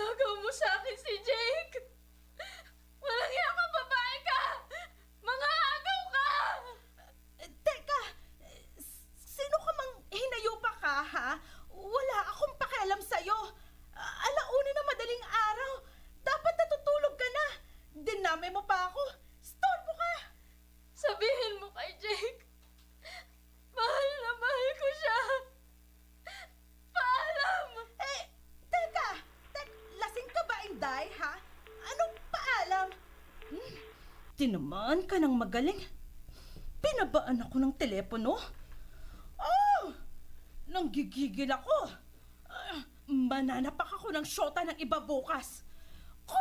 Ginagawa mo sa akin si Jake! Inday, ha? Anong paalam? Hmm, tinamaan ka ng magaling. Pinabaan ako ng telepono. Oh! Nanggigigil ako. Ah, mananapak ako ng syota ng iba bukas. Ko,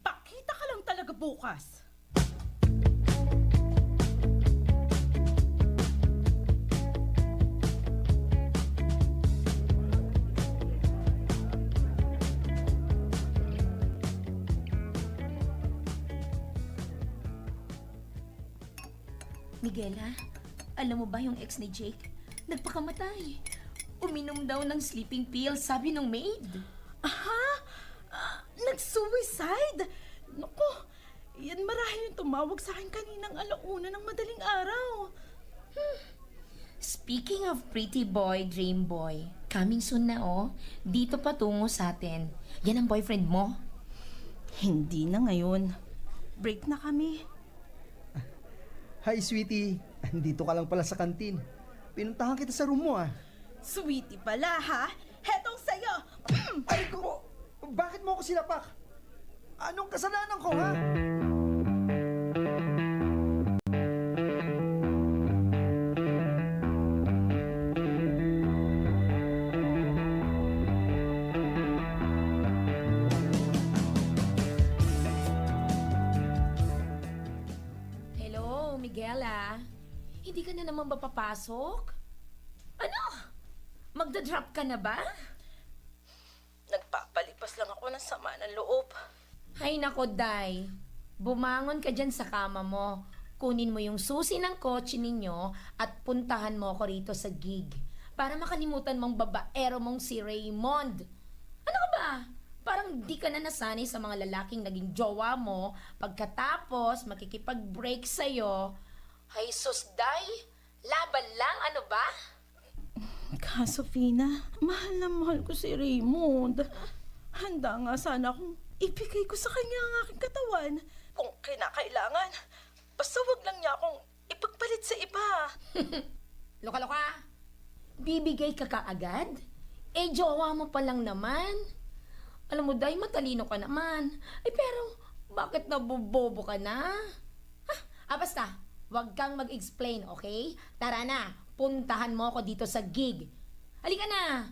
pakita ka lang talaga bukas. Miguela, alam mo ba yung ex ni Jake? Nagpakamatay. Uminom daw ng sleeping pills, sabi ng maid. Aha? Ah, nag-suicide? Naku, yan marahil yung tumawag sa akin kaninang alauna ng madaling araw. Speaking of pretty boy, dream boy, coming soon na oh. Dito patungo sa atin. Yan ang boyfriend mo? Hindi na ngayon. Break na kami. Hi, sweetie. Andito ka lang pala sa kantin. Pinuntahan kita sa room mo, ah. Sweetie pala, ha? Hetong sa'yo. Ay, ko! Bakit mo ako sinapak? Anong kasalanan ko, ha? Naman ba papasok? Ano? Magda-drop ka na ba? Nagpapalipas lang ako ng sama ng loob. Hay nako, Day. Bumangon ka dyan sa kama mo. Kunin mo yung susi ng kotse ninyo at puntahan mo ako rito sa gig. Para makalimutan mong babaero mong si Raymond. Ano ka ba? Parang di ka na nasanay sa mga lalaking naging jowa mo pagkatapos makikipag-break sa'yo. Hay sus, Day! Laban lang, ano ba? Kaso, Fina, mahal na mahal ko si Raymond. Handa nga sana akong ibigay ko sa kanya ang aking katawan. Kung kinakailangan. Basta wag lang niya akong ipagpalit sa iba. Loka-loka! Bibigay ka kaagad? Eh, jowa mo pa lang naman. Alam mo, Day, matalino ka naman. Ay, pero, bakit nabubobo ka na? Ah, ah, basta, wag kang mag-explain, okay? Tara na, puntahan mo ako dito sa gig. Halika na!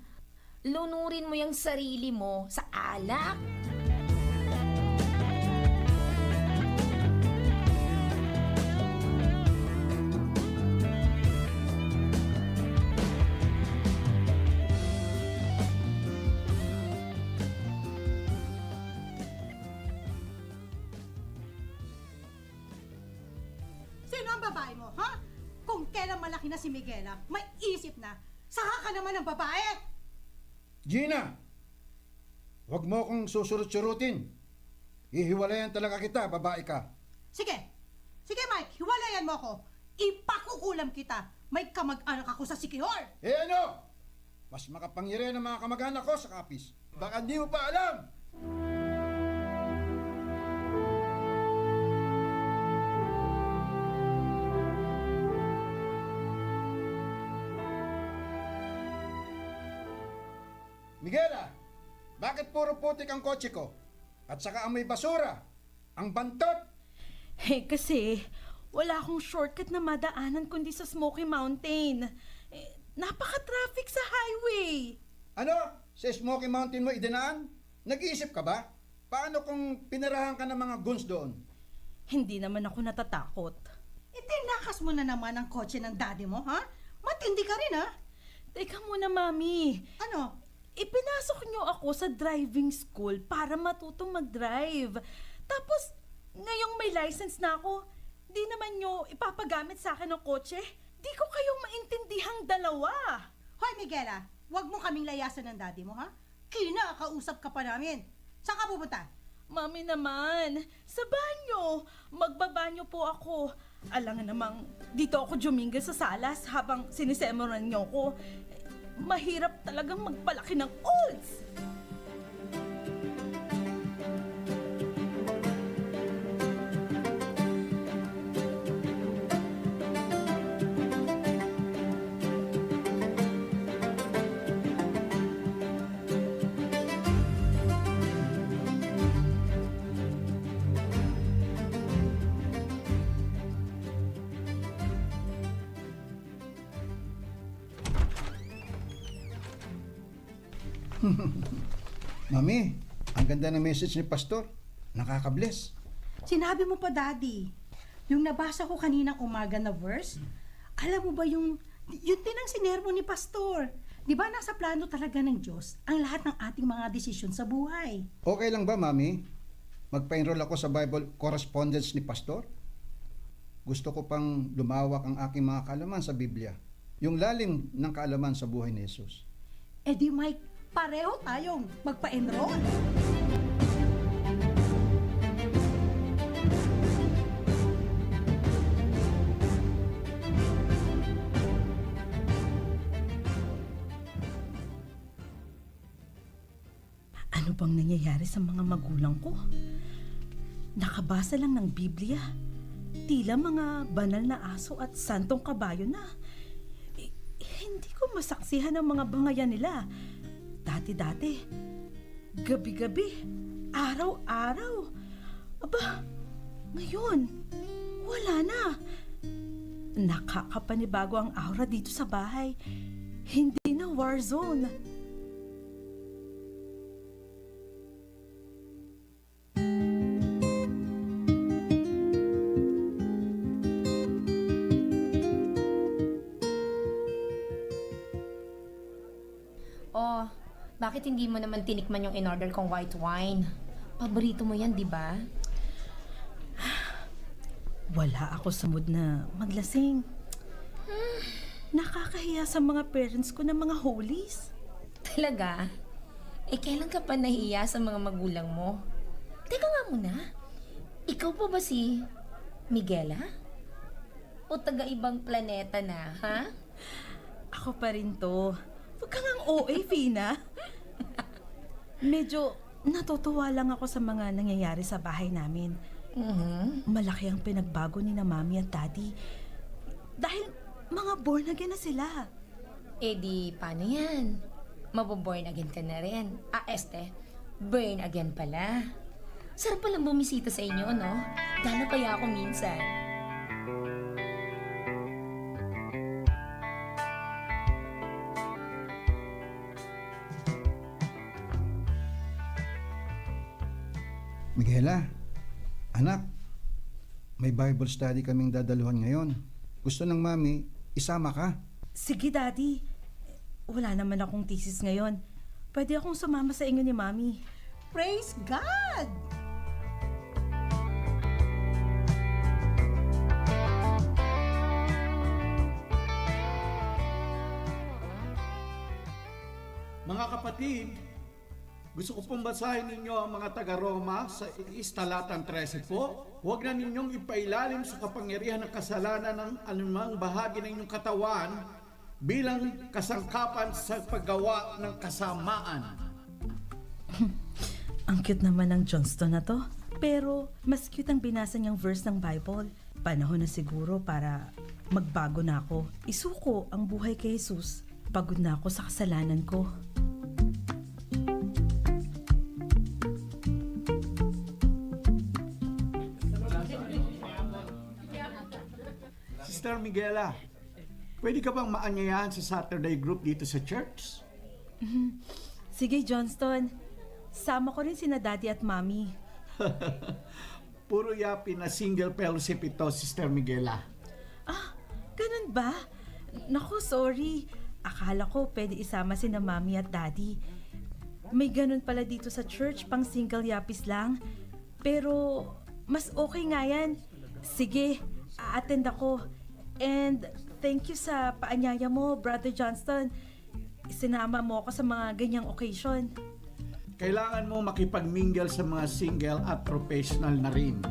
Lunurin mo yung sarili mo sa alak. Naman ng babae! Gina! Huwag mo akong susurut-surutin. Ihiwalayan talaga kita, babae ka. Sige, sige Mike, hiwalayan mo ako. Ipakukulam kita. May kamag-anak ako sa Sikihor. Eh ano? Mas makapangyarihan ang mga kamag-anak ko sa kapis. Baka di mo pa alam. Miguela, bakit puro putik ang kotse ko? At saka amoy basura? Ang bantot? Eh, kasi wala akong shortcut na madaanan kundi sa Smoky Mountain. Eh, napaka-traffic sa highway. Ano? Sa Smoky Mountain mo idinaan? Nag-iisip ka ba? Paano kung pinarahan ka ng mga guns doon? Hindi naman ako natatakot. Itinakas mo na naman ang kotse ng daddy mo, ha? Matindi ka rin, ha? Teka muna, Mami. Ano? Ipinasok niyo ako sa driving school para matutong mag-drive. Tapos, ngayong may license na ako, di naman niyo ipapagamit sa akin ng kotse. Di ko kayong maintindihang dalawa. Hoy, Miguela, wag mo kaming layasan ng daddy mo, ha? Kinakausap ka pa namin. Saan ka pupunta? Mami naman, sa banyo. Magbabanyo po ako. Alangan namang dito ako jumingga sa salas habang sinisemoran niyo ko. Mahirap talagang magpalaki ng olds. Mami, ang ganda ng message ni Pastor. Nakakabless. Sinabi mo pa, Daddy. Yung nabasa ko kaninang umaga na verse, alam mo ba yung, yun din ang sinermo ni Pastor. Di ba nasa plano talaga ng Diyos ang lahat ng ating mga desisyon sa buhay? Okay lang ba, Mami? Magpa-enroll ako sa Bible correspondence ni Pastor? Gusto ko pang lumawak ang aking mga kaalaman sa Biblia. Yung lalim ng kaalaman sa buhay ni Jesus. Eh di Mike, pareho tayong magpa-enroll. Ano bang nangyayari sa mga magulang ko? Nakabasa lang ng Biblia. Tila mga banal na aso at santong kabayo na. Eh, hindi ko masaksihan ang mga bangayan nila. Dati-dati, gabi-gabi, araw-araw. Aba, ngayon, wala na. Nakakapanibago ang aura dito sa bahay. Hindi na war zone. Bakit hindi mo naman tinikman yung in-order kong white wine? Paborito mo yan, di ba? Wala ako sa mood na maglasing. Nakakahiya sa mga parents ko ng mga holies. Talaga? Eh, kailan ka pa nahiya sa mga magulang mo? Teka nga muna. Ikaw pa ba si Miguela? O taga-ibang planeta na, ha? Ako pa rin to. Huwag kang ang OA, Fina. Medyo natutuwa lang ako sa mga nangyayari sa bahay namin. Mhm. Malaki ang pinagbago ni na mami at daddy. Dahil mga born again na sila. Eh di, paano yan? Maboborn again ka na rin. Ah, este, burn again pala. Sarap palang bumisita sa inyo, no? Dalo kaya ako minsan. Miguela, anak, may Bible study kaming dadaluhan ngayon. Gusto ng mami, isama ka. Sige, daddy. Wala naman akong thesis ngayon. Pwede akong sumama sa inyo ni mami. Praise God! Mga kapatid, gusto ko pong basahin ninyo ang mga taga-Roma sa Istalatan 13 po. Huwag na ninyong ipailalim sa kapangyarihan ng kasalanan ng anumang bahagi ng inyong katawan bilang kasangkapan sa paggawa ng kasamaan. Ang cute naman ng Johnston na to. Pero mas cute ang binasa niyang verse ng Bible. Panahon na siguro para magbago na ako. Isuko ang buhay kay Jesus. Pagod na ako sa kasalanan ko. Sister Miguela, pwede ka bang maanyayahan sa Saturday group dito sa church? Sige, Johnston. Sama ko rin sina daddy at mommy. Puro yapi na single fellowship ito, Sister Miguela. Ah, ganun ba? Naku, sorry. Akala ko pwede isama sina mommy at daddy. May ganun pala dito sa church, pang single yapis lang. Pero, mas okay nga yan. Sige, a-attend ako. And, thank you sa paanyaya mo, Brother Johnston. Sinama mo ako sa mga ganyang occasion. kailangan mo makipag-mingle sa mga single at professional na rin.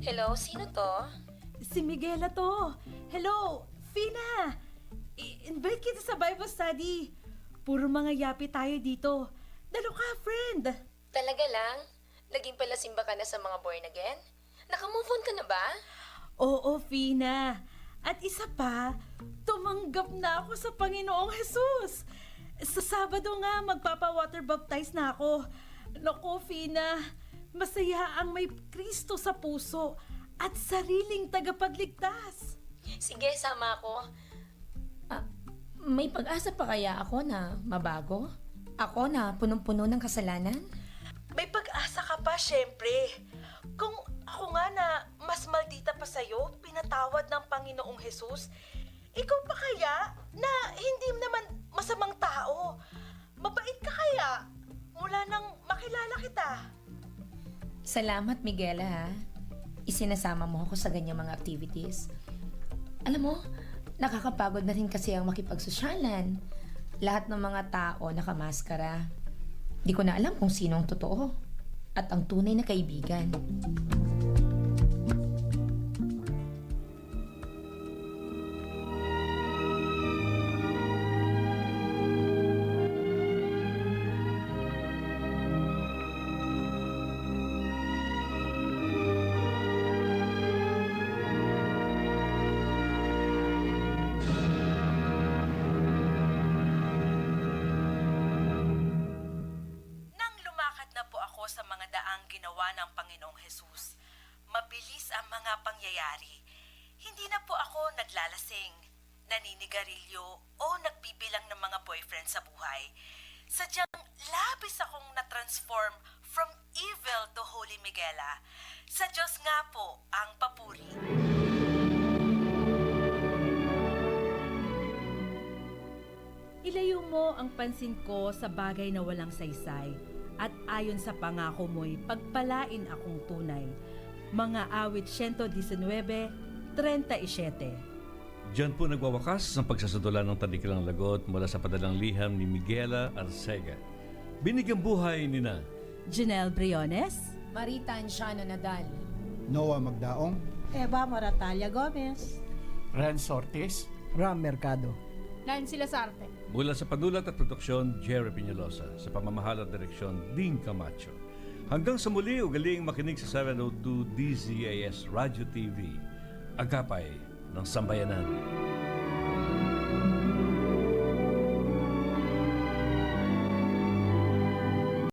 Hello, sino to? Si Miguela to. Hello, Fina. Invite kita sa Bible study. Puro mga yapi tayo dito. Dalo ka, friend. Talaga lang? Naging pala simba ka na sa mga born again? Nakamove on ka na ba? Oo, Fina. At isa pa, tumanggap na ako sa Panginoong Jesus. Sa Sabado nga, magpapa-water baptize na ako. Naku, Fina, masaya ang may Kristo sa puso at sariling tagapagligtas. Sige, sama ako. May pag-asa pa kaya ako na mabago? Ako na punong-puno ng kasalanan? May pag-asa ka pa, syempre. Kung ako nga na mas maldita pa sa'yo, pinatawad ng Panginoong Jesus, ikaw pa kaya na hindi naman masamang tao? Mabait ka kaya mula nang makilala kita? Salamat, Miguela, ha? Isinasama mo ako sa ganyang mga activities. Alam mo, nakakapagod na rin kasi ang makipagsosyalan. Lahat ng mga tao nakamaskara. Di ko na alam kung sino ang totoo at ang tunay na kaibigan. Naninigarilyo o nagbibilang ng mga boyfriend sa buhay. Sadyang labis akong na-transform from evil to Holy Miguela. Sa Diyos nga po ang papuri. Ilayo mo ang pansin ko sa bagay na walang saysay at ayon sa pangako mo'y pagpalain akong tunay. Mga awit 119, 37. Diyan po nagwawakas ang pagsasadula ng tanikilang lagot mula sa padalang liham ni Miguela Arcega. Binigyang buhay ni na Janelle Briones, Marita Anciano Nadal. Noah Magdaong, Eva Moratalia Gomez. Renz Ortiz, Ram Mercado. Nancy Lasarte. mula sa panulat at produksyon Jerry Piñalosa sa pamamahala at direksyon Dean Camacho. Hanggang sa muli, ugaling makinig sa 702 DZAS Radio TV, agapay ng sambayanan.